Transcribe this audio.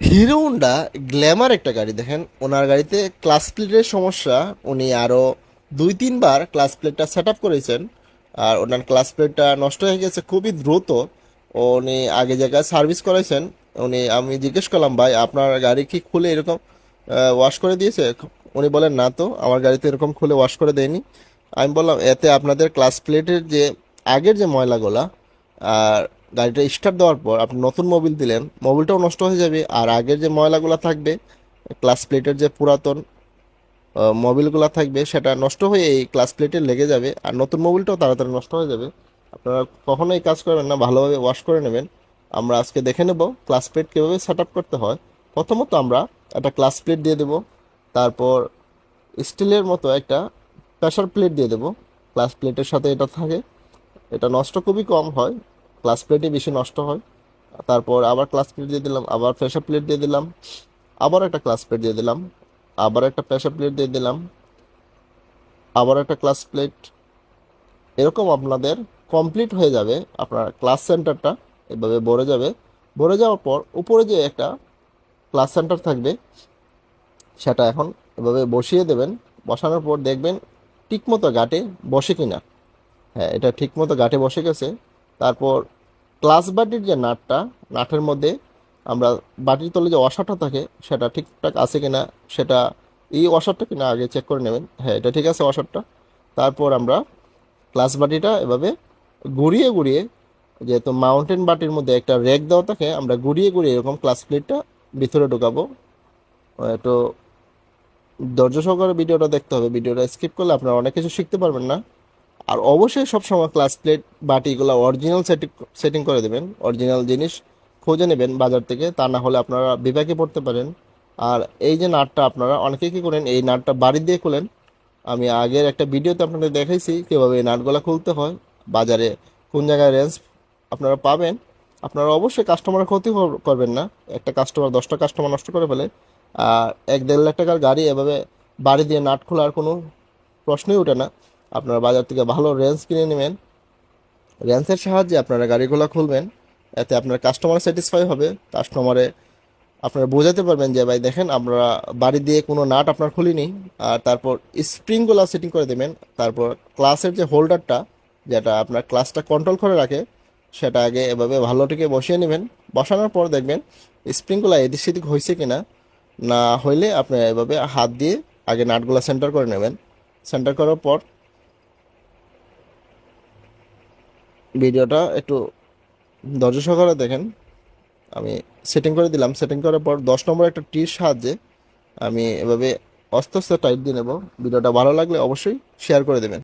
Hero Honda Glamour একটা গাড়ি, দেখেন, ওনার গাড়িতে ক্লাস প্লেটের সমস্যা। উনি আরও দুই, তিনবার ক্লাস প্লেটটা সেট আপ করেছেন, আর ওনার ক্লাস প্লেটটা নষ্ট হয়ে গেছে খুবই দ্রুত। উনি আগে জায়গায় সার্ভিস করেছেন উনি, আমি জিজ্ঞেস করলাম, ভাই, আপনার গাড়ি কি খুলে এরকম ওয়াশ করে দিয়েছে? উনি বলেন, না তো, আমার গাড়িতে এরকম খুলে ওয়াশ করে দেয়নি। আমি বললাম, এতে আপনাদের ক্লাস প্লেটের যে আগের যে ময়লাগুলা, আর গাড়িটা স্টার্ট দেওয়ার পর আপনি নতুন মোবিল দিলেন মোবিলটাও নষ্ট হয়ে যাবে। আর আগের যে ময়লাগুলো থাকবে ক্লাস প্লেটের যে পুরাতন মোবিলগুলো থাকবে, সেটা নষ্ট হয়ে এই ক্লাস প্লেটে লেগে যাবে। আর নতুন মোবিলটাও তাড়াতাড়ি নষ্ট হয়ে যাবে। আপনারা কখনোই কাজ করবেন না, ভালোভাবে ওয়াশ করে নেবেন। আমরা আজকে দেখে নেব ক্লাস প্লেট কীভাবে সেট আপ করতে হয়। প্রথমত আমরা একটা ক্লাস প্লেট দিয়ে দেব। তারপর স্টিলের মতো একটা প্রেশার প্লেট দিয়ে দেবো। ক্লাস প্লেটের সাথে এটা থাকে। এটা নষ্ট খুবই কম হয়। ক্লাস প্লেটে বেশি নষ্ট হয়। তারপর আবার ক্লাস প্লেট দিয়ে দিলাম, আবার প্রেশার প্লেট দিয়ে দিলাম, আবার একটা ক্লাস প্লেট দিয়ে দিলাম, আবার একটা প্রেশার প্লেট দিয়ে দিলাম, আবার একটা ক্লাস প্লেট এরকম আপনাদের কমপ্লিট হয়ে যাবে আপনার ক্লাস সেন্টারটা এভাবে ভরে যাবে। ভরে যাওয়ার পর উপরে যে একটা ক্লাস সেন্টার থাকবে, সেটা এখন এভাবে বসিয়ে দেবেন। বসানোর পর দেখবেন ঠিকমতো গাটে বসে কিনা। হ্যাঁ এটা ঠিকমতো গাঁটে বসে গেছে। তারপর ক্লাস বাটির যে নাটটা, নাটের মধ্যে আমরা বাটির তলে যে ওয়াশারটা থাকে, সেটা ঠিকঠাক আছে কিনা, সেটা এই ওয়াশারটা কিনা আগে চেক করে নেবেন। হ্যাঁ এটা ঠিক আছে ওয়াশারটা তারপর আমরা ক্লাস বাটিটা এভাবে ঘুরিয়ে ঘুরিয়ে, যেহেতু মাউন্টেন বাটির মধ্যে একটা র্যাক দেওয়া থাকে, আমরা ঘুরিয়ে ঘুরিয়ে এরকম ক্লাস প্লেটটা ভিতরে ঢোকাবো। একটু ধৈর্য সহকারে ভিডিওটা দেখতে হবে। ভিডিওটা স্কিপ করলে আপনারা অনেক কিছু শিখতে পারবেন না। আর অবশ্যই সবসময় ক্লাস প্লেট বাটিগুলো অরিজিনাল সেটিং সেটিং করে দেবেন অরিজিনাল জিনিস খুঁজে নেবেন বাজার থেকে, তা না হলে আপনারা বিভাগে পড়তে পারেন। আর এই যে নাটটা আপনারা অনেকে কী করেন, এই নাটটা বাড়ি দিয়ে খোলেন। আমি আগের একটা ভিডিওতে আপনাদের দেখাইছি কীভাবে এই নাটগুলো খুলতে হয়, বাজারে কোন জায়গায় রেঞ্জ আপনারা পাবেন। আপনারা অবশ্যই কাস্টমারের ক্ষতি করবেন না। একটা কাস্টমার দশটা কাস্টমার নষ্ট করে ফেলে। আর এক দেড় লাখ টাকার গাড়ি এভাবে বাড়ি দিয়ে নাট খোলার কোনো প্রশ্নই ওঠে না। আপনারা বাজার থেকে ভালো রেঞ্জ কিনে নেবেন। রেঞ্জের সাহায্যে আপনারা গাড়িগুলো খুলবেন। এতে আপনার কাস্টমার স্যাটিসফাই হবে। কাস্টমারে আপনারা বোঝাতে পারবেন যে, ভাই, দেখেন, আমরা বাড়ি দিয়ে কোনো নাট আপনার খুলিনি। আর তারপর স্প্রিংগুলো সেটিং করে দেবেন। তারপর ক্লাসের যে হোল্ডারটা যেটা আপনার ক্লাসটা কন্ট্রোল করে রাখে, সেটা আগে এভাবে ভালো থেকে বসিয়ে নেবেন। বসানোর পর দেখবেন স্প্রিংগুলো এদিক সেদিক হয়েছে কিনা। না হইলে আপনি এভাবে হাত দিয়ে আগে নাটগুলো সেন্টার করে নেবেন। সেন্টার করার পর ভিডিওটা একটু ধৈর্য সহকারে দেখেন। আমি সেটিং করে দিলাম। সেটিং করার পর দশ নম্বর একটা টির সাহায্যে আমি এভাবে অস্ত অস্তে টাইপ দিয়ে নেব। ভিডিওটা ভালো লাগলে অবশ্যই শেয়ার করে দেবেন।